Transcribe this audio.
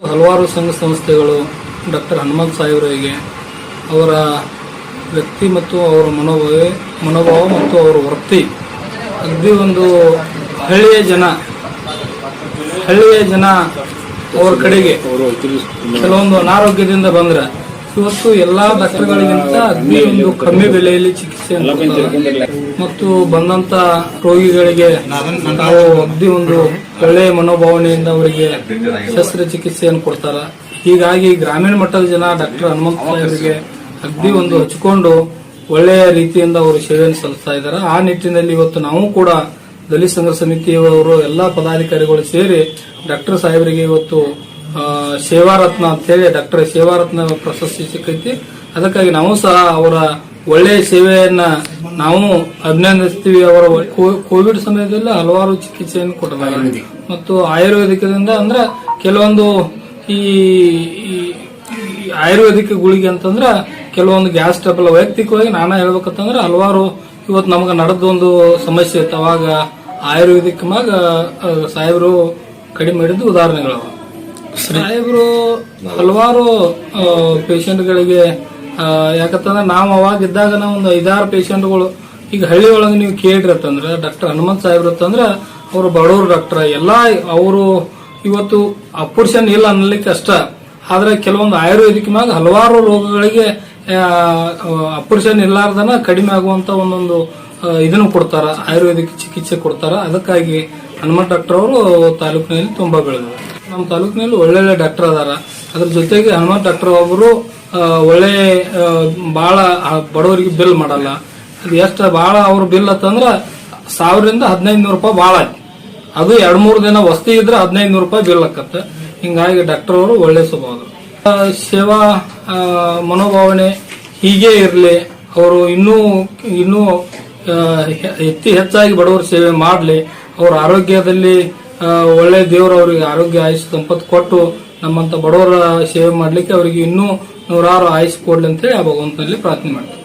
ಹಲವಾರು ಸಂಘ ಸಂಸ್ಥೆಗಳು ಡಾಕ್ಟರ್ ಹನುಮಂತ ಸಾಹೇಬರಿಗೆ ಅವರ ವ್ಯಕ್ತಿ ಮತ್ತು ಅವರ ಮನೋಭಾವ ಮನೋಭಾವ ಮತ್ತು ಅವರ ವೃತ್ತಿ. ಅಗ್ದಿ ಒಂದು ಹಳ್ಳಿಯ ಜನ ಹಳ್ಳಿಯ ಜನ ಅವ್ರ ಕಡೆಗೆ ಕೆಲವೊಂದು ಅನಾರೋಗ್ಯದಿಂದ ಬಂದ್ರೆ ಇವತ್ತು ಎಲ್ಲಾ ಡಾಕ್ಟರ್ಗಳಿಗಿಂತ ಅಗ್ನಿ ಒಂದು ಕಮ್ಮಿ ಬೆಲೆಯಲ್ಲಿ ಚಿಕಿತ್ಸೆ. ಮತ್ತು ಬಂದಂತ ರೋಗಿಗಳಿಗೆ ನಾವು ಅಗ್ನಿ ಒಂದು ಒಳ್ಳೆಯ ಮನೋಭಾವನೆಯಿಂದ ಅವರಿಗೆ ಶಸ್ತ್ರಚಿಕಿತ್ಸೆಯನ್ನು ಕೊಡ್ತಾರ. ಹೀಗಾಗಿ ಗ್ರಾಮೀಣ ಮಟ್ಟದ ಜನ ಡಾಕ್ಟರ್ ಹನುಮಂತ ಅವರಿಗೆ ಅಗ್ದಿ ಒಂದು ಹಚ್ಕೊಂಡು ಒಳ್ಳೆಯ ರೀತಿಯಿಂದ ಅವರು ಸೇವೆಯನ್ನು ಸಲ್ಲಿಸ್ತಾ ಇದ್ದಾರೆ. ಆ ನಿಟ್ಟಿನಲ್ಲಿ ಇವತ್ತು ನಾವು ಕೂಡ ದಲಿತ ಸಂಘ ಸಮಿತಿಯವರು ಎಲ್ಲಾ ಪದಾಧಿಕಾರಿಗಳು ಸೇರಿ ಡಾಕ್ಟರ್ ಸಾಹೇಬರಿಗೆ ಇವತ್ತು ಸೇವಾರತ್ನ ಅಂತೇಳಿ ಡಾಕ್ಟರ್ ಸೇವಾರತ್ನ ಪ್ರಶಸ್ತಿ ಸಿಕ್ಕೈತಿ. ಅದಕ್ಕಾಗಿ ನಾವು ಸಹ ಅವರ ಒಳ್ಳೆಯ ಸೇವೆಯನ್ನ ನಾವು ಅಭಿನಂದಿಸ್ತೀವಿ. ಅವರ ಕೋವಿಡ್ ಸಮಯದಲ್ಲಿ ಹಲವಾರು ಚಿಕಿತ್ಸೆಯನ್ನು ಕೊಡಲಾಗಿದೆ. ಮತ್ತು ಆಯುರ್ವೇದಿಕದಿಂದ ಅಂದ್ರೆ ಕೆಲವೊಂದು ಈ ಆಯುರ್ವೇದಿಕ ಗುಳಿಗೆ ಅಂತಂದ್ರೆ ಕೆಲವೊಂದು ಗ್ಯಾಸ್ ಟ್ರಬಲ್, ವೈಯಕ್ತಿಕವಾಗಿ ನಾನು ಹೇಳ್ಬೇಕಂತಂದ್ರೆ ಹಲವಾರು ಇವತ್ತು ನಮ್ಗೆ ನಡೆದೊಂದು ಸಮಸ್ಯೆ ಇತ್ತು. ಅವಾಗ ಆಯುರ್ವೇದಿಕ್ ಮ್ಯಾಗ ಸಾಹೇಬರು ಕಡಿಮೆ ಹಿಡಿದು ಉದಾಹರಣೆಗಳು ಸಾಹೇಬರು ಹಲವಾರು ಪೇಷಂಟ್ಗಳಿಗೆ ಯಾಕಂತಂದ್ರೆ ನಾವು ಅವಾಗ ಇದ್ದಾಗ ಒಂದು ಐದಾರು ಪೇಷಂಟ್ಗಳು ಈಗ ಹಳ್ಳಿ ಒಳಗೆ ನೀವು ಕೇಳಿರತ್ತಂದ್ರೆ ಡಾಕ್ಟರ್ ಹನುಮಂತ್ ಸಾಹೇಬ್ರ ಅಂತಂದ್ರೆ, ಅವರು ಬಡವರು ಡಾಕ್ಟರ್ ಎಲ್ಲ ಅವರು ಇವತ್ತು ಅಪುರುಷನ್ ಇಲ್ಲ ಅನ್ನಲಿಕ್ಕೆ ಕಷ್ಟ ಆದ್ರೆ ಕೆಲವೊಂದು ಆಯುರ್ವೇದಿಕ್ ಮ್ಯಾಗ ಹಲವಾರು ರೋಗಗಳಿಗೆ ಅಪುರುಷನ್ ಇಲ್ಲಾರ್ದನ ಕಡಿಮೆ ಆಗುವಂತ ಒಂದೊಂದು ಇದನ್ನು ಕೊಡ್ತಾರ. ಆಯುರ್ವೇದಿಕ್ ಚಿಕಿತ್ಸೆ ಕೊಡ್ತಾರ. ಅದಕ್ಕಾಗಿ ಹನುಮಂತ ಡಾಕ್ಟರ್ ಅವರು ತಾಲೂಕಿನಲ್ಲಿ ತುಂಬಾ ಬೆಳೆದರು ನಮ್ಮ ತಾಲೂಕಿನಲ್ಲಿ ಒಳ್ಳೊಳ್ಳೆ ಡಾಕ್ಟರ್ ಅದಾರ. ಅದ್ರ ಜೊತೆಗೆ ಹನುಮಂತ ಡಾಕ್ಟರ್ ಒಬ್ಬರು ಒಳ್ಳೆ ಭಾಳ ಬಡವರಿಗೆ ಬಿಲ್ ಮಾಡಲ್ಲ. ಅದು ಎಷ್ಟು ಭಾಳ ಅವ್ರ ಬಿಲ್ ಅಂತಂದ್ರೆ ಸಾವಿರದಿಂದ ಹದಿನೈದು ನೂರು ರೂಪಾಯಿ ಭಾಳ ಆಯ್ತು. ಅದು ಎರಡು ಮೂರು ದಿನ ವಸ್ತಿ ಇದ್ರೆ ಹದಿನೈದು ನೂರು ರೂಪಾಯಿ ಬಿಲ್ ಆಕತ್ತೆ. ಹಿಂಗಾಗಿ ಡಾಕ್ಟರ್ ಅವರು ಒಳ್ಳೆ ಸ್ವಭಾವದರು ಆ, ಸೇವಾ ಮನೋಭಾವನೆ ಹೀಗೆ ಇರಲಿ. ಅವರು ಇನ್ನೂ ಇನ್ನೂ ಹೆಚ್ಚು ಹೆಚ್ಚಾಗಿ ಬಡವರ ಸೇವೆ ಮಾಡಲಿ. ಅವ್ರ ಆರೋಗ್ಯದಲ್ಲಿ ಒಳ್ಳೆ ದೇವರು ಅವರಿಗೆ ಆರೋಗ್ಯ ಆಯುಷ್ ಸಂಪತ್ತು ಕೊಟ್ಟು ನಮ್ಮಂತ ಬಡವರ ಸೇವೆ ಮಾಡ್ಲಿಕ್ಕೆ ಅವರಿಗೆ ಇನ್ನೂ ನೂರಾರು ಆಯುಷ್ ಕೊಡ್ಲಿ ಅಂತೇಳಿ ಆ ಭಗವಂತನಲ್ಲಿ ಪ್ರಾರ್ಥನೆ ಮಾಡ್ತಾರೆ.